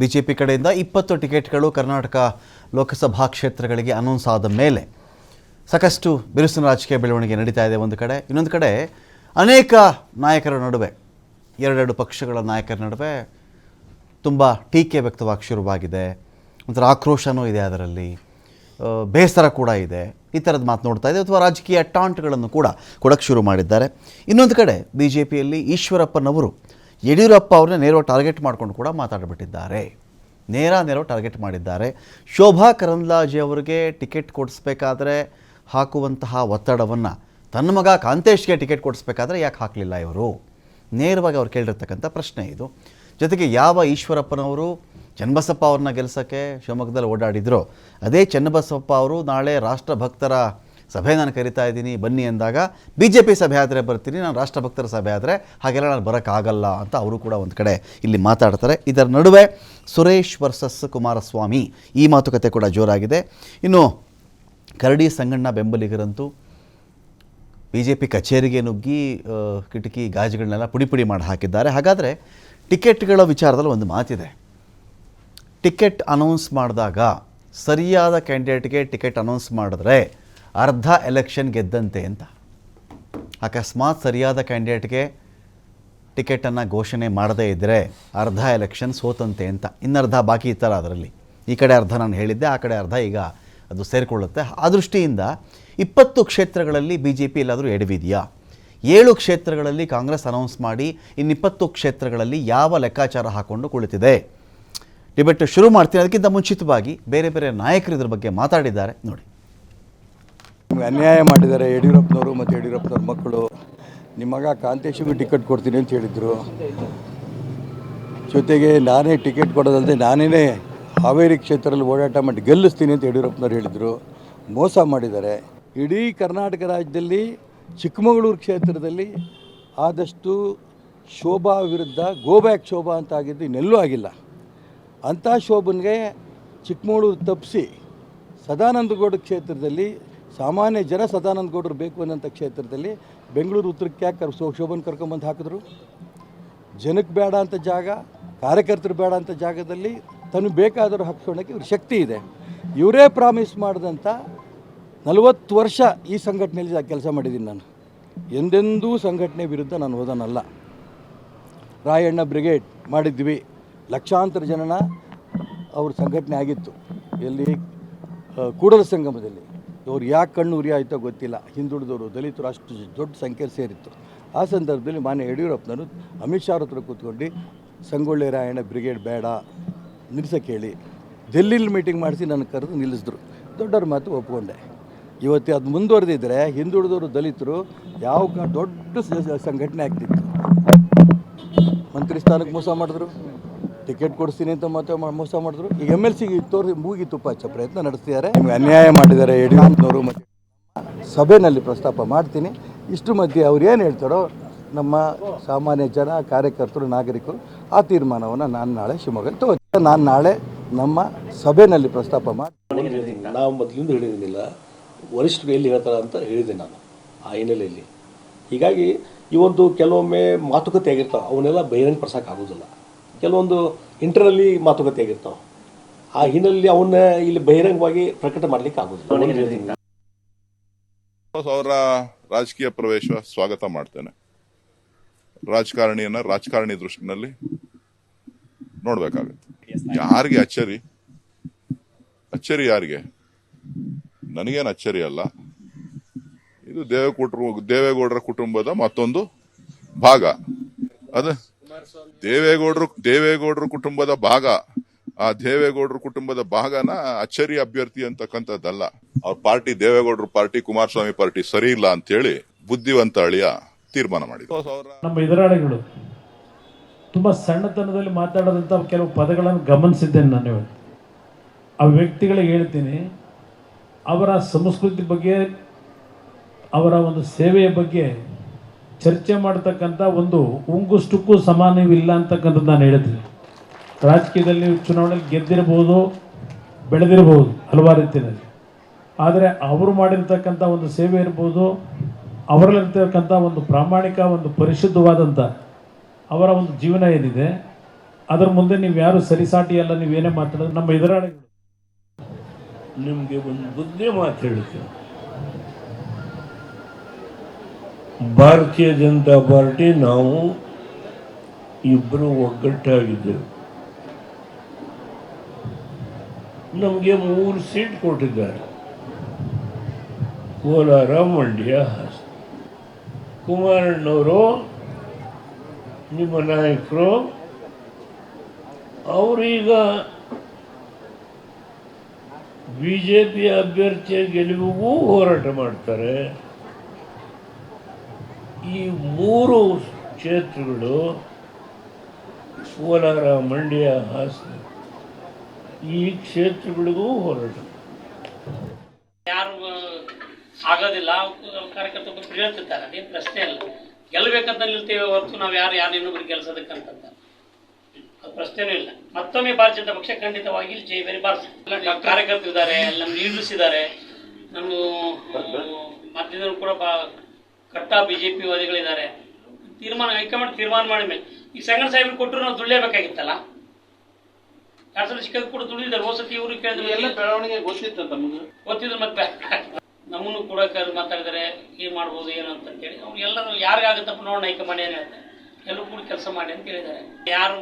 BJP ಕಡೆಯಿಂದ ಇಪ್ಪತ್ತು ಟಿಕೆಟ್ಗಳು ಕರ್ನಾಟಕ ಲೋಕಸಭಾ ಕ್ಷೇತ್ರಗಳಿಗೆ ಅನೌನ್ಸ್ ಆದ ಮೇಲೆ ಸಾಕಷ್ಟು ಬಿರುಸಿನ ರಾಜಕೀಯ ಬೆಳವಣಿಗೆ ನಡೀತಾ ಇದೆ ಒಂದು ಕಡೆ. ಇನ್ನೊಂದು ಕಡೆ ಅನೇಕ ನಾಯಕರ ನಡುವೆ, ಎರಡೆರಡು ಪಕ್ಷಗಳ ನಾಯಕರ ನಡುವೆ ತುಂಬ ಟೀಕೆ ವ್ಯಕ್ತವಾಗಿ ಶುರುವಾಗಿದೆ. ಒಂಥರ ಆಕ್ರೋಶನೂ ಇದೆ ಅದರಲ್ಲಿ. ಬೇಸರ ಕೂಡ ಇದೆ. ಈ ಥರದ ಮಾತು ನೋಡ್ತಾ ಇದೆ. ಅಥವಾ ರಾಜಕೀಯ ಟಾಂಟ್ಗಳನ್ನು ಕೂಡ ಕೊಡೋಕ್ಕೆ ಶುರು ಮಾಡಿದ್ದಾರೆ. ಇನ್ನೊಂದು ಕಡೆ ಬಿ ಜೆ ಪಿಯಲ್ಲಿ ಈಶ್ವರಪ್ಪನವರು ಯಡಿಯೂರಪ್ಪ ಅವ್ರನ್ನ ನೇರ ಟಾರ್ಗೆಟ್ ಮಾಡ್ಕೊಂಡು ಕೂಡ ಮಾತಾಡಿಬಿಟ್ಟಿದ್ದಾರೆ. ನೇರ ನೇರ ಟಾರ್ಗೆಟ್ ಮಾಡಿದ್ದಾರೆ. ಶೋಭಾ ಕರಂದ್ಲಾಜೆ ಅವರಿಗೆ ಟಿಕೆಟ್ ಕೊಡಿಸ್ಬೇಕಾದ್ರೆ ಹಾಕುವಂತಹ ಒತ್ತಡವನ್ನು ತನ್ನ ಮಗ ಕಾಂತೇಶ್ಗೆ ಟಿಕೆಟ್ ಕೊಡಿಸ್ಬೇಕಾದ್ರೆ ಯಾಕೆ ಹಾಕಲಿಲ್ಲ ಇವರು? ನೇರವಾಗಿ ಅವ್ರು ಕೇಳಿರ್ತಕ್ಕಂಥ ಪ್ರಶ್ನೆ ಇದು. ಜೊತೆಗೆ ಯಾವ ಈಶ್ವರಪ್ಪನವರು ಚನ್ನಬಸಪ್ಪ ಅವ್ರನ್ನ ಗೆಲ್ಸೋಕ್ಕೆ ಶಿವಮೊಗ್ಗದಲ್ಲಿ ಓಡಾಡಿದ್ರು? ಅದೇ ಚನ್ನಬಸಪ್ಪ ಅವರು ನಾಳೆ ರಾಷ್ಟ್ರಭಕ್ತರ ಸಭೆ ನಾನು ಕರಿತಾ ಇದ್ದೀನಿ, ಬನ್ನಿ ಅಂದಾಗ ಬಿ ಜೆ ಪಿ ಸಭೆ ಆದರೆ ಬರ್ತೀನಿ, ನಾನು ರಾಷ್ಟ್ರಭಕ್ತರ ಸಭೆ ಆದರೆ ಹಾಗೆಲ್ಲ ನಾನು ಬರೋಕ್ಕಾಗಲ್ಲ ಅಂತ ಅವರು ಕೂಡ ಒಂದು ಕಡೆ ಇಲ್ಲಿ ಮಾತಾಡ್ತಾರೆ. ಇದರ ನಡುವೆ ಸುರೇಶ್ ವರ್ಸಸ್ ಕುಮಾರಸ್ವಾಮಿ ಈ ಮಾತುಕತೆ ಕೂಡ ಜೋರಾಗಿದೆ. ಇನ್ನು ಕರಡಿ ಸಂಗಣ್ಣ ಬೆಂಬಲಿಗರಂತೂ ಬಿ ಜೆ ಪಿ ಕಚೇರಿಗೆ ನುಗ್ಗಿ ಕಿಟಕಿ ಗಾಜುಗಳನ್ನೆಲ್ಲ ಪುಡಿ ಪುಡಿ ಮಾಡಿ ಹಾಕಿದ್ದಾರೆ. ಹಾಗಾದರೆ ಟಿಕೆಟ್ಗಳ ವಿಚಾರದಲ್ಲಿ ಒಂದು ಮಾತಿದೆ. ಟಿಕೆಟ್ ಅನೌನ್ಸ್ ಮಾಡಿದಾಗ ಸರಿಯಾದ ಕ್ಯಾಂಡಿಡೇಟ್ಗೆ ಟಿಕೆಟ್ ಅನೌನ್ಸ್ ಮಾಡಿದ್ರೆ ಅರ್ಧ ಎಲೆಕ್ಷನ್ ಗೆದ್ದಂತೆ ಅಂತ. ಅಕಸ್ಮಾತ್ ಸರಿಯಾದ ಕ್ಯಾಂಡಿಡೇಟ್ಗೆ ಟಿಕೆಟನ್ನು ಘೋಷಣೆ ಮಾಡದೇ ಇದ್ದರೆ ಅರ್ಧ ಎಲೆಕ್ಷನ್ ಸೋತಂತೆ ಅಂತ. ಇನ್ನರ್ಧ ಬಾಕಿ ಇತ್ತಲ್ಲ ಅದರಲ್ಲಿ. ಈ ಕಡೆ ಅರ್ಧ ನಾನು ಹೇಳಿದ್ದೆ, ಆ ಕಡೆ ಅರ್ಧ ಈಗ ಅದು ಸೇರಿಕೊಳ್ಳುತ್ತೆ. ಆ ದೃಷ್ಟಿಯಿಂದ ಇಪ್ಪತ್ತು ಕ್ಷೇತ್ರಗಳಲ್ಲಿ ಬಿ ಜೆ ಪಿ ಎಲ್ಲಾದರೂ ಎಡವಿದೆಯಾ? ಏಳು ಕ್ಷೇತ್ರಗಳಲ್ಲಿ ಕಾಂಗ್ರೆಸ್ ಅನೌನ್ಸ್ ಮಾಡಿ ಇನ್ನಿಪ್ಪತ್ತು ಕ್ಷೇತ್ರಗಳಲ್ಲಿ ಯಾವ ಲೆಕ್ಕಾಚಾರ ಹಾಕ್ಕೊಂಡು ಕುಳಿತಿದೆ? ಡಿಬೇಟ್ ಶುರು ಮಾಡ್ತೀನಿ. ಅದಕ್ಕಿಂತ ಮುಂಚಿತವಾಗಿ ಬೇರೆ ಬೇರೆ ನಾಯಕರು ಇದ್ರ ಬಗ್ಗೆ ಮಾತಾಡಿದ್ದಾರೆ. ನೋಡಿ. ಅನ್ಯಾಯ ಮಾಡಿದ್ದಾರೆ ಯಡಿಯೂರಪ್ಪನವರು ಮತ್ತು ಯಡಿಯೂರಪ್ಪನವ್ರ ಮಕ್ಕಳು. ನಿಮ್ಮ ಮಗ ಕಾಂತೇಶಿಗೂ ಟಿಕೆಟ್ ಕೊಡ್ತೀನಿ ಅಂತ ಹೇಳಿದರು. ಜೊತೆಗೆ ನಾನೇ ಟಿಕೆಟ್ ಕೊಡೋದಲ್ಲದೆ ನಾನೇ ಹಾವೇರಿ ಕ್ಷೇತ್ರದಲ್ಲಿ ಓಡಾಟ ಮಾಡಿ ಗೆಲ್ಲಿಸ್ತೀನಿ ಅಂತ ಯಡಿಯೂರಪ್ಪನವ್ರು ಹೇಳಿದರು. ಮೋಸ ಮಾಡಿದ್ದಾರೆ. ಇಡೀ ಕರ್ನಾಟಕ ರಾಜ್ಯದಲ್ಲಿ ಚಿಕ್ಕಮಗಳೂರು ಕ್ಷೇತ್ರದಲ್ಲಿ ಆದಷ್ಟು ಶೋಭಾ ವಿರುದ್ಧ ಗೋಬ್ಯಾಕ್ ಶೋಭಾ ಅಂತ ಆಗಿದ್ದು ಇನ್ನೆಲ್ಲೂ ಆಗಿಲ್ಲ. ಅಂಥ ಶೋಭನ್ಗೆ ಚಿಕ್ಕಮಗಳೂರು ತಪ್ಪಿಸಿ ಸದಾನಂದಗೌಡ ಕ್ಷೇತ್ರದಲ್ಲಿ ಸಾಮಾನ್ಯ ಜನ ಸದಾನಂದ ಗೌಡರು ಬೇಕು ಅನ್ನೋಂಥ ಕ್ಷೇತ್ರದಲ್ಲಿ ಬೆಂಗಳೂರು ಉತ್ತರಕ್ಕೆ ಯಾಕೆ ಕರ್ ಶೋಭನ್ ಕರ್ಕೊಂಬಂದು ಹಾಕಿದ್ರು? ಜನಕ್ಕೆ ಬೇಡ ಅಂತ ಜಾಗ, ಕಾರ್ಯಕರ್ತರು ಬೇಡ ಅಂತ ಜಾಗದಲ್ಲಿ ತನಗೆ ಬೇಕಾದರೂ ಹಾಕ್ಸ್ಕೊಳಕ್ಕೆ ಇವ್ರ ಶಕ್ತಿ ಇದೆ. ಇವರೇ ಪ್ರಾಮಿಸ್ ಮಾಡಿದಂಥ ನಲವತ್ತು ವರ್ಷ ಈ ಸಂಘಟನೆಯಲ್ಲಿ ಕೆಲಸ ಮಾಡಿದ್ದೀನಿ ನಾನು. ಎಂದೆಂದೂ ಸಂಘಟನೆ ವಿರುದ್ಧ ನಾನು ಹೋದನಲ್ಲ. ರಾಯಣ್ಣ ಬ್ರಿಗೇಡ್ ಮಾಡಿದ್ವಿ. ಲಕ್ಷಾಂತರ ಜನನ ಅವ್ರ ಸಂಘಟನೆ ಆಗಿತ್ತು. ಎಲ್ಲಿ ಕೂಡಲ ಸಂಗಮದಲ್ಲಿ. ಅವ್ರು ಯಾಕೆ ಕಣ್ಣು ಉರಿ ಆಯಿತೋ ಗೊತ್ತಿಲ್ಲ. ಹಿಂದುಳಿದವರು, ದಲಿತರು ಅಷ್ಟು ದೊಡ್ಡ ಸಂಖ್ಯೆ ಸೇರಿತ್ತು. ಆ ಸಂದರ್ಭದಲ್ಲಿ ಮಾನ್ಯ ಯಡಿಯೂರಪ್ಪನವರು ಅಮಿತ್ ಶಾ ಹತ್ರ ಕೂತ್ಕೊಂಡು, ಸಂಗೊಳ್ಳಿ ರಾಯಣ್ಣ, ಬ್ರಿಗೇಡ್ ಬೇಡ ನಿಲ್ಸಕ್ಕೆ ಹೇಳಿ ಡೆಲ್ಲಿಲಿ ಮೀಟಿಂಗ್ ಮಾಡಿಸಿ ನನ್ನ ಕರೆದು ನಿಲ್ಲಿಸಿದ್ರು. ದೊಡ್ಡವ್ರ ಮಾತು ಒಪ್ಕೊಂಡೆ. ಇವತ್ತು ಅದು ಮುಂದುವರೆದಿದ್ದರೆ ಹಿಂದುಳಿದವರು, ದಲಿತರು ಯಾವ ದೊಡ್ಡ ಸಂಘಟನೆ ಆಗ್ತಿತ್ತು. ಮಂತ್ರಿ ಸ್ಥಾನಕ್ಕೆ ಮೋಸ ಮಾಡಿದ್ರು. ಟಿಕೆಟ್ ಕೊಡಿಸ್ತೀನಿ ಅಂತ ಮತ್ತೆ ಮೋಸ ಮಾಡಿದ್ರು. ಈಗ ಎಂ ಎಲ್ ಸಿ ತೋರಿಸಿ ಮೂಗಿ ತುಪ್ಪ ಹಚ್ಚೋ ಪ್ರಯತ್ನ ನಡೆಸ್ತಿದ್ದಾರೆ. ನಿಮ್ಗೆ ಅನ್ಯಾಯ ಮಾಡಿದ್ದಾರೆ ಯಡಿಯೂರಪ್ಪನವರು ಮತ್ತು ಸಭೆಯಲ್ಲಿ ಪ್ರಸ್ತಾಪ ಮಾಡ್ತೀನಿ. ಇಷ್ಟು ಮಧ್ಯೆ ಅವ್ರು ಏನು ಹೇಳ್ತಾರೋ ನಮ್ಮ ಸಾಮಾನ್ಯ ಜನ, ಕಾರ್ಯಕರ್ತರು, ನಾಗರಿಕರು ಆ ತೀರ್ಮಾನವನ್ನು ನಾನು ನಾಳೆ ಶಿವಮೊಗ್ಗ ತಗೋ ನಾನು ನಾಳೆ ನಮ್ಮ ಸಭೆಯಲ್ಲಿ ಪ್ರಸ್ತಾಪ ಮಾಡಿ ನಾವು ಮೊದಲಿಂದ ಹೇಳಿರಲಿಲ್ಲ ವರಿಷ್ಠರು ಎಲ್ಲಿ ಹೇಳ್ತಾರೆ ಅಂತ ಹೇಳಿದೆ ನಾನು ಆ ಹಿನ್ನೆಲೆಯಲ್ಲಿ. ಹೀಗಾಗಿ ಈ ಒಂದು ಕೆಲವೊಮ್ಮೆ ಮಾತುಕತೆ ಆಗಿರ್ತಾವೆ, ಅವನ್ನೆಲ್ಲ ಬಹಿರಂಗ ಪಡಿಸೋಕೆ ಆಗೋದಿಲ್ಲ. ಕೆಲವೊಂದು ಇಂಟರ್ನಲ್ಲಿ ಮಾತುಕತೆ ಆಗಿರ್ತಾವೆ ಆ ಹಿನ್ನೆಲೆಯಲ್ಲಿ ಅವನ್ನ ಇಲ್ಲಿ ಬಹಿರಂಗವಾಗಿ ಪ್ರಕಟ ಮಾಡ್ಲಿಕ್ಕೆ ಆಗೋದಿಲ್ಲ. ಅವರ ರಾಜಕೀಯ ಪ್ರವೇಶ ಸ್ವಾಗತ ಮಾಡ್ತೇನೆ. ರಾಜಕಾರಣಿಯನ್ನ ರಾಜಕಾರಣಿ ದೃಷ್ಟಿನಲ್ಲಿ ನೋಡ್ಬೇಕಾಗತ್ತೆ. ಯಾರಿಗೆ ಅಚ್ಚರಿ? ಅಚ್ಚರಿ ಯಾರಿಗೆ? ನನಗೇನು ಅಚ್ಚರಿ ಅಲ್ಲ. ಇದು ದೇವೇಗೌಡರು ದೇವೇಗೌಡರ ಕುಟುಂಬದ ಮತ್ತೊಂದು ಭಾಗ. ಅದ ದೇವೇಗೌಡರು ದೇವೇಗೌಡರು ಕುಟುಂಬದ ಭಾಗ. ಆ ದೇವೇಗೌಡರು ಕುಟುಂಬದ ಭಾಗನ ಅಚ್ಚರಿ ಅಭ್ಯರ್ಥಿ ಅಂತಕ್ಕಂಥದ್ದಲ್ಲ. ಅವ್ರ ಪಾರ್ಟಿ ದೇವೇಗೌಡರು ಪಾರ್ಟಿ, ಕುಮಾರಸ್ವಾಮಿ ಪಾರ್ಟಿ ಸರಿ ಇಲ್ಲ ಅಂತ ಹೇಳಿ ಬುದ್ಧಿವಂತ ಅಳಿಯ ತೀರ್ಮಾನ ಮಾಡಿದ್ರು. ನಮ್ಮ ಎದುರಾಳಿಗಳು ತುಂಬಾ ಸಣ್ಣತನದಲ್ಲಿ ಮಾತಾಡದಂತ ಕೆಲವು ಪದಗಳನ್ನು ಗಮನಿಸಿದ್ದೇನೆ ನಾನು ಇವತ್ತು. ಆ ವ್ಯಕ್ತಿಗಳಿಗೆ ಹೇಳ್ತೀನಿ, ಅವರ ಸಂಸ್ಕೃತಿ ಬಗ್ಗೆ, ಅವರ ಒಂದು ಸೇವೆಯ ಬಗ್ಗೆ ಚರ್ಚೆ ಮಾಡ್ತಕ್ಕಂಥ ಒಂದು ಉಂಗುಷ್ಟಕ್ಕೂ ಸಮಾನವಿಲ್ಲ ಅಂತಕ್ಕಂಥದ್ದು ನಾನು ಹೇಳ್ತೀನಿ ರಾಜಕೀಯದಲ್ಲಿ ನೀವು ಚುನಾವಣೆಯಲ್ಲಿ ಗೆದ್ದಿರಬಹುದು ಬೆಳೆದಿರಬಹುದು ಹಲವಾರು ರೀತಿಯಲ್ಲಿ. ಆದರೆ ಅವರು ಮಾಡಿರ್ತಕ್ಕಂಥ ಒಂದು ಸೇವೆ ಇರ್ಬೋದು, ಅವರಲ್ಲಿರ್ತಕ್ಕಂಥ ಒಂದು ಪ್ರಾಮಾಣಿಕ, ಒಂದು ಪರಿಶುದ್ಧವಾದಂಥ ಅವರ ಒಂದು ಜೀವನ ಏನಿದೆ, ಅದರ ಮುಂದೆ ನೀವು ಯಾರು ಸರಿಸಾಟಿ ಅಲ್ಲ ನೀವೇನೇ ಮಾತಾಡೋದು ನಮ್ಮ ಎದುರಾಳಿಗಳು. ನಿಮಗೆ ಒಂದು ಬುದ್ಧಿ ಮಾತು ಹೇಳ್ತೀನಿ. ಭಾರತೀಯ ಜನತಾ ಪಾರ್ಟಿ ನಾವು ಇಬ್ಬರು ಒಗ್ಗಟ್ಟಾಗಿದ್ದೆವು. ನಮಗೆ ಮೂರು ಸೀಟ್ ಕೊಟ್ಟಿದ್ದಾರೆ. ಕೋಲಾರ, ಮಂಡ್ಯ, ಹಾಸನ. ಕುಮಾರಣ್ಣವರು, ನಿಮ್ಮ ನಾಯಕರು, ಅವರೀಗ ಬಿ ಜೆ ಪಿ ಅಭ್ಯರ್ಥಿಯ ಗೆಲುವಿಗೂ ಹೋರಾಟ ಮಾಡ್ತಾರೆ. ಈ ಮೂರು ಕ್ಷೇತ್ರಗಳು ಕೋಲಾರ, ಮಂಡ್ಯ, ಹಾಸನ. ಈ ಕ್ಷೇತ್ರಗಳಿಗೂ ಹೋರಾಟ. ಯಾರು ಆಗೋದಿಲ್ಲ. ಕಾರ್ಯಕರ್ತರು ಹೇಳ್ತಿರ್ತಾರೆ. ಅದೇನು ಪ್ರಶ್ನೆ ಅಲ್ಲ ಗೆಲ್ಲಬೇಕಂತ ನಿಲ್ತೇವೆ ಹೊರತು ನಾವು ಯಾರು ಯಾರು ಇನ್ನೊಬ್ರು ಗೆಲ್ಸೋದಕ್ಕಂತ ಅದು ಪ್ರಶ್ನೆನೂ ಇಲ್ಲ. ಮತ್ತೊಮ್ಮೆ ಭಾರತೀಯ ಪಕ್ಷ ಖಂಡಿತವಾಗಿ ಇಲ್ಲಿ ಜೈಬೇರಿ ಭಾರತ. ಕಾರ್ಯಕರ್ತರಿದ್ದಾರೆ ಇದ್ದಾರೆ. ನಮ್ಮ ಲೀಡರ್ಸ್ ಇದ್ದಾರೆ ನಮ್ಮ ಮಧ್ಯದವರು ಕೂಡ ಬಾ ಕಟ್ಟ ಬಿಜೆಪಿ ಜೆ ಪಿ ವಾದಿಗಳಿದ್ದಾರೆ. ತೀರ್ಮಾನ ಹೈಕಮಾಂಡ್ ತೀರ್ಮಾನ ಮಾಡಿದ ಮೇಲೆ ಈ ಸಂಗಣ ಸಾಹೇಬ್ರು ಕೊಟ್ಟರು ನಾವು ದುಳ್ಳೇಬೇಕಾಗಿತ್ತಲ್ಲ ಎರಡು ಸಲ ಸಿಕ್ಕದ ಕೂಡ ದುಡಿದಿದ್ದಾರೆ ಹೋದ ಸತಿ ಇವರು ಕೇಳಿದ್ರು ಎಲ್ಲ ಬೆಳವಣಿಗೆ ಗೊತ್ತಿತ್ತು ತಮಗೆ ಗೊತ್ತಿದ್ರು ಮತ್ತೆ ನಮ್ಮನ್ನು ಕೂಡ ಕರೆದು ಮಾತಾಡಿದರೆ ಏನು ಮಾಡ್ಬೋದು ಏನು ಅಂತ ಕೇಳಿ. ಅವ್ರು ಎಲ್ಲರೂ ಯಾರಿಗಾಗುತ್ತಪ್ಪ ನೋಡೋಣ ಹೈಕಮಾಂಡ್ ಏನು ಹೇಳ್ತಾರೆ? ಎಲ್ಲರೂ ಕೂಡ ಕೆಲಸ ಮಾಡಿ ಅಂತ ಹೇಳಿದ್ದಾರೆ ಯಾರು